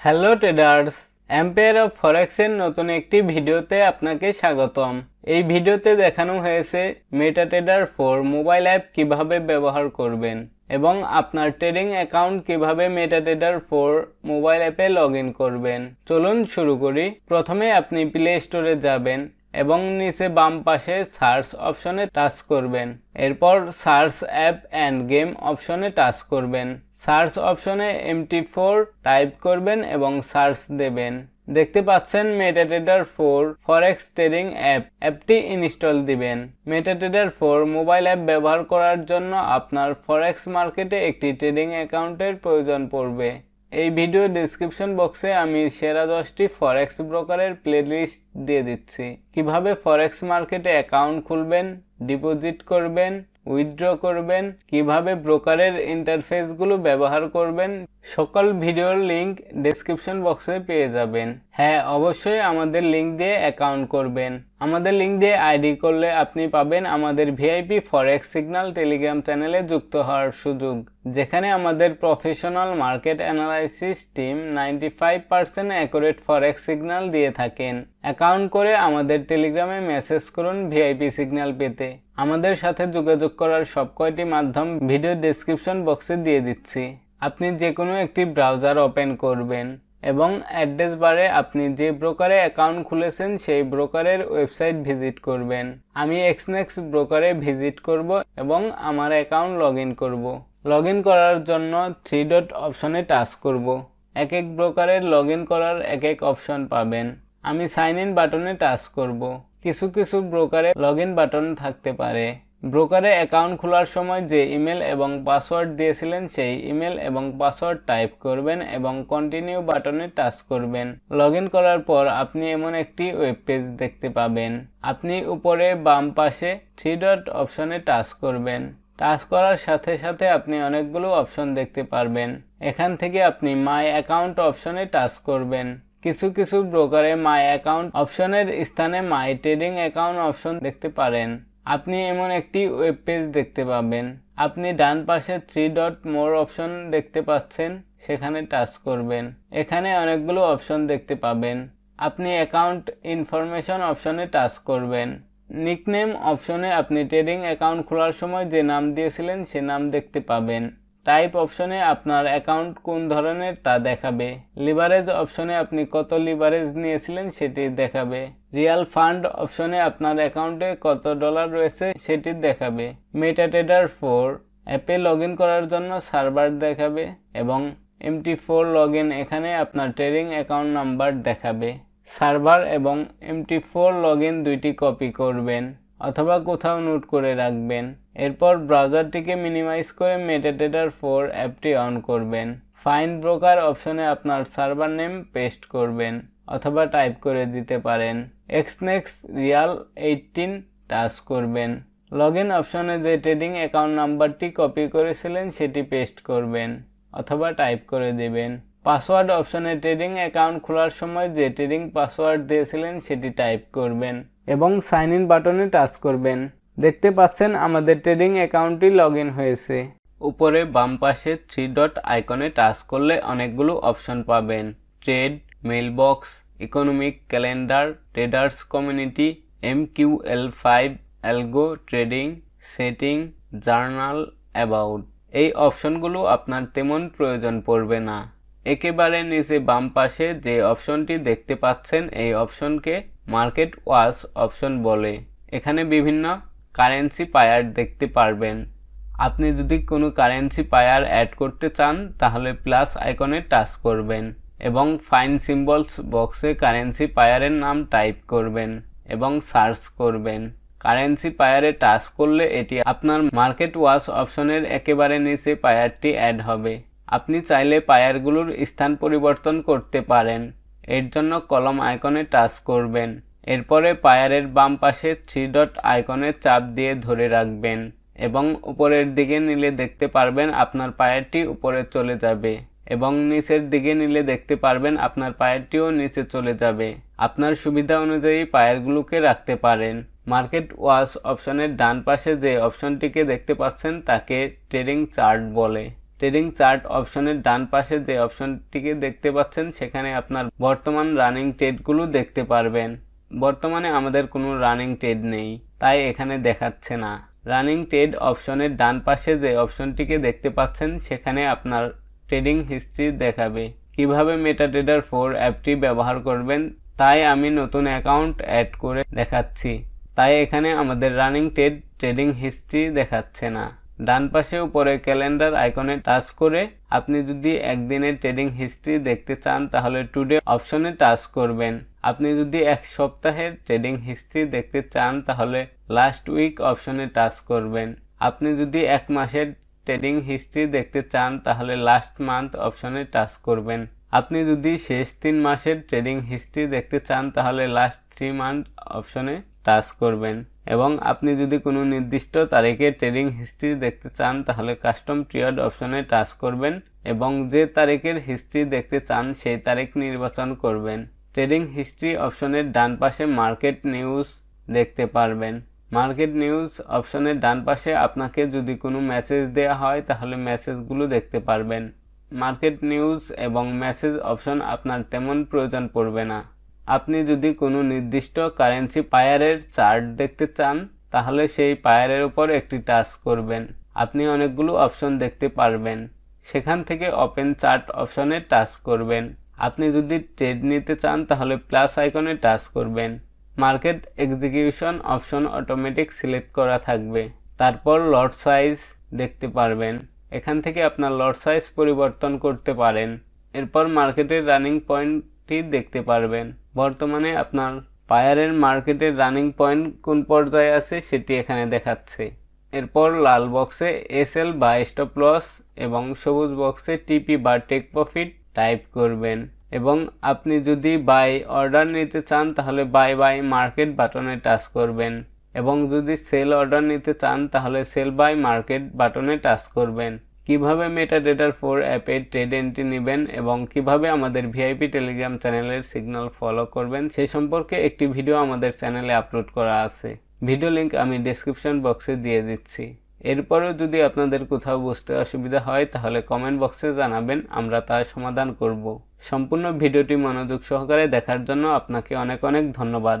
Hello traders Empire of ফরেক্সের নতুন একটি ভিডিওতে আপনাকে স্বাগতম। এই ভিডিওতে দেখানো হয়েছে মেটাট্রেডার ফোর মোবাইল অ্যাপ কীভাবে ব্যবহার করবেন এবং আপনার ট্রেডিং অ্যাকাউন্ট কীভাবে মেটাট্রেডার ফোর মোবাইল অ্যাপে লগ করবেন। চলুন শুরু করি। প্রথমে আপনি প্লে স্টোরে যাবেন এবং নিচে বাম পাশে সার্চ অপশনে টাচ করবেন। এরপর সার্চ অ্যাপ অ্যান্ড গেম অপশনে টাচ করবেন। সার্চ অপশনে এমটি ফোর টাইপ করবেন এবং সার্চ দেবেন। দেখতে পাচ্ছেন MetaTrader four forex trading app অ্যাপটি ইনস্টল দিবেন। মেটাট্রেডার ফোর মোবাইল অ্যাপ ব্যবহার করার জন্য আপনার ফরেক্স মার্কেটে একটি ট্রেডিং অ্যাকাউন্টের প্রয়োজন পড়বে। এই ভিডিও ডিসক্রিপশন বক্সে আমি সেরা দশটি ফরেক্স ব্রোকারের প্লেলিস্ট দিয়ে দিচ্ছি। কীভাবে ফরেক্স মার্কেটে অ্যাকাউন্ট খুলবেন, ডিপোজিট করবেন উইথড্র করবেন কীভাবে ব্রোকারের ইন্টারফেসগুলো ব্যবহার করবেন সকল ভিডিওর লিঙ্ক ডেসক্রিপশন বক্সে পেয়ে যাবেন। হ্যাঁ অবশ্যই আমাদের লিংক দিয়ে অ্যাকাউন্ট করবেন। আমাদের লিংক দিয়ে আইডি করলে আপনি পাবেন আমাদের ভিআইপি ফরেক্স সিগন্যাল টেলিগ্রাম চ্যানেলে যুক্ত হওয়ার সুযোগ, যেখানে আমাদের professional market analysis team ninety five percent accurate forex signal দিয়ে থাকেন। অ্যাকাউন্ট করে আমাদের টেলিগ্রামে মেসেজ করুন ভিআইপি সিগন্যাল পেতে। আমাদের সাথে যোগাযোগ করার সব কয়টি মাধ্যম ভিডিও ডেসক্রিপশন বক্সে দিয়ে দিচ্ছি। আপনি যে কোনো একটি ব্রাউজার ওপেন করবেন। এবং অ্যাড্রেস বারে আপনি যে ব্রোকারে অ্যাকাউন্ট খুলেছেন, সেই ব্রোকারের ওয়েবসাইট ভিজিট করবেন। আমি এক্সনেক্স ব্রোকারে ভিজিট করব এবং আমার অ্যাকাউন্ট লগ ইন করব। লগ ইন করার জন্য থ্রি ডট অপশনে টাচ করব। এক এক ব্রোকারের লগ ইন করার এক এক অপশন পাবেন। আমি সাইন ইন বাটনে টাচ করব। কিছু কিছু ব্রোকারে লগ ইন বাটন থাকতে পারে। ব্রোকারে অ্যাকাউন্ট খোলার সময় যে ইমেল এবং পাসওয়ার্ড দিয়েছিলেন সেই ইমেল এবং পাসওয়ার্ড টাইপ করবেন এবং কন্টিনিউ বাটনে টাচ করবেন। লগ করার পর আপনি এমন একটি ওয়েব পেজ দেখতে পাবেন। আপনি উপরে বাম পাশে থ্রি ডট অপশনে টাচ করবেন। টাচ করার সাথে সাথে আপনি অনেকগুলো অপশন দেখতে পারবেন। এখান থেকে আপনি মাই অ্যাকাউন্ট অপশনে টাচ করবেন। কিছু কিছু ব্রোকারে মাই অ্যাকাউন্ট অপশনের স্থানে মাই ট্রেডিং অ্যাকাউন্ট অপশন দেখতে পারেন। আপনি এমন একটি ওয়েব পেজ দেখতে পাবেন। আপনি ডান পাশে থ্রি ডট মোর অপশন দেখতে পাচ্ছেন, সেখানে টাচ করবেন। এখানে অনেকগুলো অপশন দেখতে পাবেন। আপনি অ্যাকাউন্ট ইনফরমেশন অপশনে টাচ করবেন। নিকনেম অপশনে আপনি ট্রেডিং অ্যাকাউন্ট খোলার সময় যে নাম দিয়েছিলেন, সে নাম দেখতে পাবেন। টাইপ অপশনে আপনার অ্যাকাউন্ট কোন ধরনের তা দেখাবে। লিভারেজ অপশনে আপনি কত লিভারেজ নিয়েছিলেন সেটি দেখাবে। রিয়াল ফান্ড অপশনে আপনার অ্যাকাউন্টে কত ডলার রয়েছে সেটি দেখাবে। মেটাটেডার ফোর অ্যাপে লগ করার জন্য সার্ভার দেখাবে এবং এমটি ফোর লগ এখানে আপনার ট্রেডিং অ্যাকাউন্ট নাম্বার দেখাবে। সার্ভার এবং এমটি ফোর লগ দুইটি কপি করবেন অথবা কোথাও নোট করে রাখবেন। এরপর ব্রাউজারটিকে মিনিমাইজ করে মেটাডেটার ফোর অ্যাপটি অন করবেন। ফাইন্ড ব্রোকার অপশনে আপনার সার্ভার নেম পেস্ট করবেন অথবা টাইপ করে দিতে পারেন। এক্সনেক্স রিয়াল এইটিন টাচ করবেন। লগ ইন অপশনে যে ট্রেডিং অ্যাকাউন্ট নাম্বারটি কপি করেছিলেন সেটি পেস্ট করবেন অথবা টাইপ করে দেবেন। পাসওয়ার্ড অপশনে ট্রেডিং অ্যাকাউন্ট খোলার সময় যে ট্রেডিং পাসওয়ার্ড দিয়েছিলেন সেটি টাইপ করবেন এবং সাইন ইন বাটনে টাচ করবেন। দেখতে পাচ্ছেন আমাদের ট্রেডিং অ্যাকাউন্টটি লগ হয়েছে। উপরে বাম পাশে থ্রি ডট আইকনে টাচ করলে অনেকগুলো অপশন পাবেন। Trade mailbox economic calendar traders community M Q L five algo trading setting journal about এই অপশনগুলো আপনার তেমন প্রয়োজন পড়বে না। একেবারে নিচে বাম পাশে যে অপশনটি দেখতে পাচ্ছেন, এই অপশনকে মার্কেট ওয়াচ অপশন বলে। এখানে বিভিন্ন কারেন্সি পায়ার দেখতে পারবেন। আপনি যদি কোনো কারেন্সি পায়ার অ্যাড করতে চান, তাহলে প্লাস আইকনে টাচ করবেন এবং ফাইন সিম্বলস বক্সে কারেন্সি পায়ারের নাম টাইপ করবেন এবং সার্চ করবেন। কারেন্সি পায়ারে টাচ করলে এটি আপনার মার্কেট ওয়াশ অপশনের একেবারে নিচে পায়ারটি অ্যাড হবে। আপনি চাইলে পায়ারগুলোর স্থান পরিবর্তন করতে পারেন। এর জন্য কলম আইকনে টাচ করবেন। এরপরে পায়ারের বাম পাশে থ্রি ডট আইকনে চাপ দিয়ে ধরে রাখবেন এবং উপরের দিকে নিলে দেখতে পারবেন আপনার পায়ারটি উপরে চলে যাবে এবং নিচের দিকে নিলে দেখতে পারবেন আপনার পায়ারটিও নিচে চলে যাবে। আপনার সুবিধা অনুযায়ী পায়ারগুলোকে রাখতে পারেন। মার্কেট ওয়াশ অপশনের ডান পাশে যে অপশনটিকে দেখতে পাচ্ছেন তাকে ট্রেডিং চার্ট বলে। ট্রেডিং চার্ট অপশনের ডান পাশে যে অপশনটিকে দেখতে পাচ্ছেন সেখানে আপনার বর্তমান রানিং ট্রেডগুলো দেখতে পারবেন। বর্তমানে আমাদের কোনো রানিং ট্রেড নেই, তাই এখানে দেখাচ্ছে না। রানিং ট্রেড অপশনের ডান পাশে যে অপশনটিকে দেখতে পাচ্ছেন, সেখানে আপনার ট্রেডিং হিস্ট্রি দেখাবে। কীভাবে মেটাট্রেডার ফোর অ্যাপটি ব্যবহার করবেন, তাই আমি নতুন অ্যাকাউন্ট অ্যাড করে দেখাচ্ছি। তাই এখানে আমাদের রানিং ট্রেড ট্রেডিং হিস্ট্রি দেখাচ্ছে না। ডান পাশে উপরে ক্যালেন্ডার আইকনে টাচ করে আপনি যদি একদিনের ট্রেডিং হিস্ট্রি দেখতে চান, তাহলে টুডে অপশনে টাচ করবেন। আপনি যদি এক সপ্তাহের ট্রেডিং হিস্ট্রি দেখতে চান, তাহলে লাস্ট উইক অপশনে টাচ করবেন। আপনি যদি এক মাসের ট্রেডিং হিস্ট্রি দেখতে চান, তাহলে লাস্ট মান্থ অপশনে টাচ করবেন। আপনি যদি শেষ তিন মাসের ট্রেডিং হিস্ট্রি দেখতে চান, তাহলে লাস্ট থ্রি মান্থ অপশনে টাচ করবেন। এবং আপনি যদি কোনো নির্দিষ্ট তারিখে ট্রেডিং হিস্ট্রি দেখতে চান, তাহলে কাস্টম পিরিয়ড অপশনে টাচ করবেন এবং যে তারিখের হিস্ট্রি দেখতে চান, সেই তারিখ নির্বাচন করবেন। ট্রেডিং হিস্ট্রি অপশনের ডান পাশে মার্কেট নিউজ দেখতে পারবেন। মার্কেট নিউজ অপশনের ডান পাশে আপনাকে যদি কোনো মেসেজ দেওয়া হয়, তাহলে মেসেজগুলো দেখতে পারবেন। মার্কেট নিউজ এবং মেসেজ অপশন আপনার তেমন প্রয়োজন পড়বে না। আপনি যদি কোনো নির্দিষ্ট কারেন্সি পায়ারের চার্ট দেখতে চান, তাহলে সেই পায়ারের উপর একটি টাচ করবেন। আপনি অনেকগুলো অপশন দেখতে পারবেন। সেখান থেকে ওপেন চার্ট অপশনে টাচ করবেন। আপনি যদি ট্রেড নিতে চান, তাহলে প্লাস আইকনে টাচ করবেন। Market execution option automatic select করা থাকবে। তারপর লট সাইজ দেখতে পারবেন। এখান থেকে আপনার লট সাইজ পরিবর্তন করতে পারেন। এরপর মার্কেটের রানিং পয়েন্টটি দেখতে পারবেন। বর্তমানে আপনার পায়ারের মার্কেটের রানিং পয়েন্ট কোন পর্যায়ে আছে সেটি এখানে দেখাচ্ছে। এরপর লাল বক্সে এসএল বা স্টপ লস এবং সবুজ বক্সে টিপি বা টেক প্রফিট টাইপ করবেন। এবং আপনি যদি বাই অর্ডার নিতে চান তাহলে বাই বাই মার্কেট বাটনে টাচ করবেন। এবং যদি সেল অর্ডার নিতে চান তাহলে সেল বাই মার্কেট বাটনে টাচ করবেন। কীভাবে মেটা ডেটার ফোর অ্যাপে ট্রেড এন্ট্রি নেবেন এবং কীভাবে আমাদের ভিআইপি টেলিগ্রাম চ্যানেলের সিগন্যাল ফলো করবেন, সে সম্পর্কে একটি ভিডিও আমাদের চ্যানেলে আপলোড করা আছে। ভিডিও লিঙ্ক আমি ডেসক্রিপশন বক্সে দিয়ে দিচ্ছি। এরপরেও যদি আপনাদের কোথাও বুঝতে অসুবিধা হয়, তাহলে কমেন্ট বক্সে জানাবেন, আমরা তার সমাধান করব। সম্পূর্ণ ভিডিওটি মনোযোগ সহকারে দেখার জন্য আপনাকে অনেক অনেক ধন্যবাদ।